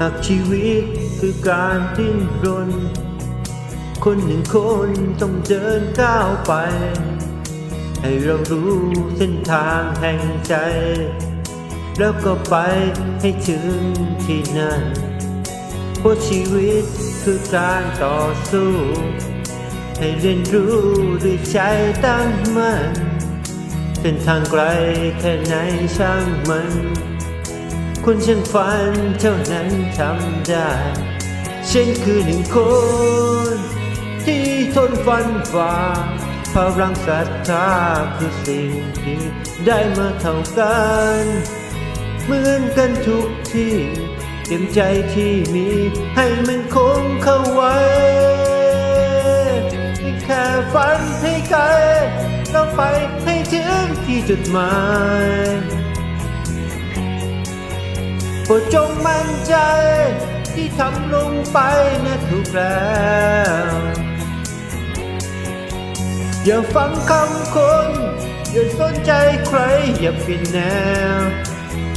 หากชีวิตคือการดิ้นรน คนหนึ่งคนต้องเดินก้าวไป ให้เรารู้เส้นทางแห่งใจ แล้วก็ไปให้ถึงที่นั่นเพราะชีวิตคือการต่อสู้ ให้เรียนรู้ด้วยใจตั้งมั่นเส้นทางไกลแค่ไหนช่างมัน คนช่างฝันเท่านั้นทำได้ ฉันคือหนึ่งคน ที่ทนฟันฝ่าพลังศรัทธาคือสิ่งที่ได้มาเท่ากัน เหมือนกันทุกที่เต็มใจที่มีให้มันคงเข้าไว้แค่ฝันให้ไกลแล้วไปให้ถึงที่จุดหมาย ปรดจงมั่นใจ ที่ทำลงไปนะถูกแล้วอย่าฟังคำคน อย่าสนใจใคร อย่าเปลี่ยนแนว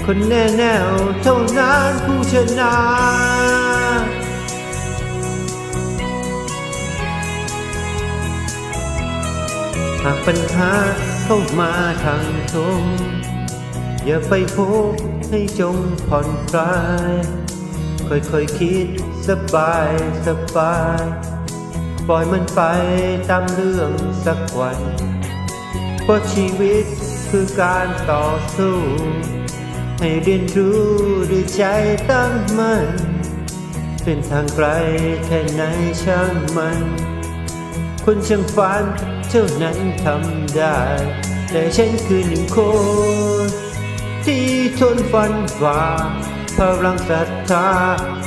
คนแน่แนวเท่านั้นผู้ชนะหากปัญหาเข้ามาทางทงอย่าไปพบ ให้จงผ่อนคลาย ค่อยๆคคิดสบายสบาย ปล่อยมันไปตามเรื่องสักวัน เพราะชีวิตคือการต่อสู้ ให้เรียนรู้ด้วยใจตั้งมั่นเส้นทางไกลแค่ไหนช่างมัน คนช่างฝันเท่านั้นทำได้ แต่ฉันคือหนึ่งคน ที่ทนฟันฝ่าพลังศรัทธา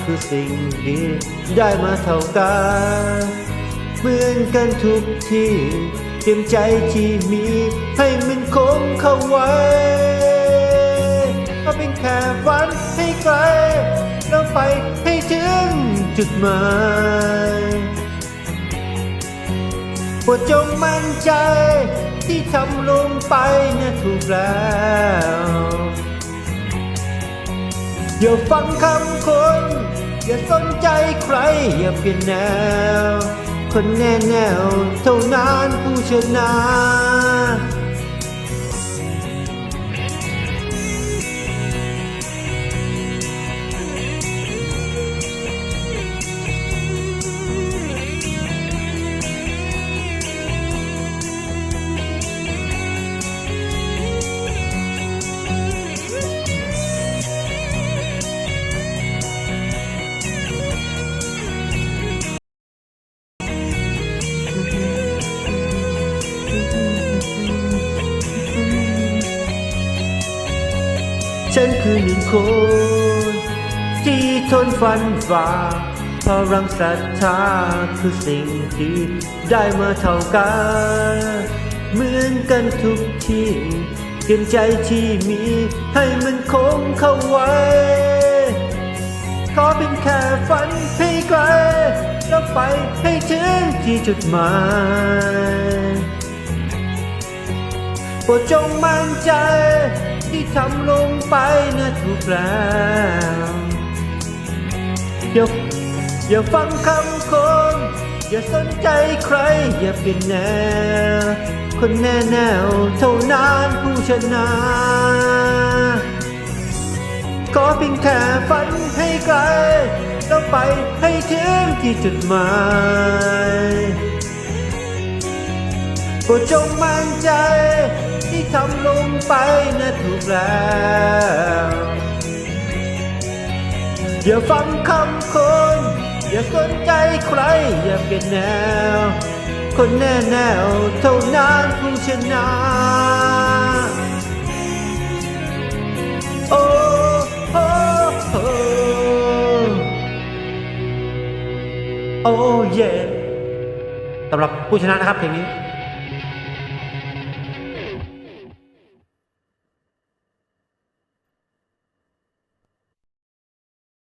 คือสิ่งดีได้มาเท่ากันเหมือนกันทุกที่เตรียมใจที่มีให้มันคงเข้าไว้ก็เป็นแค่ฝันให้ไกลแล้วไปให้ถึงจุดหมายปรดจงมั่นใจที่ทำลงไปนะถูกแล้ว อย่าฟังคำคน อย่าสนใจใคร อย่าเปลี่ยนแนว คนแน่แนวเท่านั้นผู้ชนะ ฉันคือหนึ่งคน ที่ทนฟันฝ่าพลังศรัทธาคือสิ่งที่ได้มาเท่ากันเหมือนกันทุกที่เตรียมใจที่มีให้มันคงเข้าไว้ ขอเป็นแค่ฝันให้ไกลแล้วไปให้ถึงที่จุดหมาย โปรดจงมั่นใจ ที่ทำลงไปนะถูกแล้วอย่าอย่าฟังคำคน อย่าสนใจใคร อย่าเปลี่ยนแนว คนแน่แนวเท่านั้นผู้ชนะขอเพียงแค่ฝันให้ไกลแล้วไปให้ถึงที่จุดหมาย โปรดจงมั่นใจ ที่ทำลงไปนะถูกแล้วอย่าฟังคำคน อย่าสนใจใคร อย่าเปลี่ยนแนว คนแน่แนวเท่านั้นผู้ชนะโอ้โอ้โอ้โอ้เย่สำหรับผู้ชนะนะครับเพลงนี้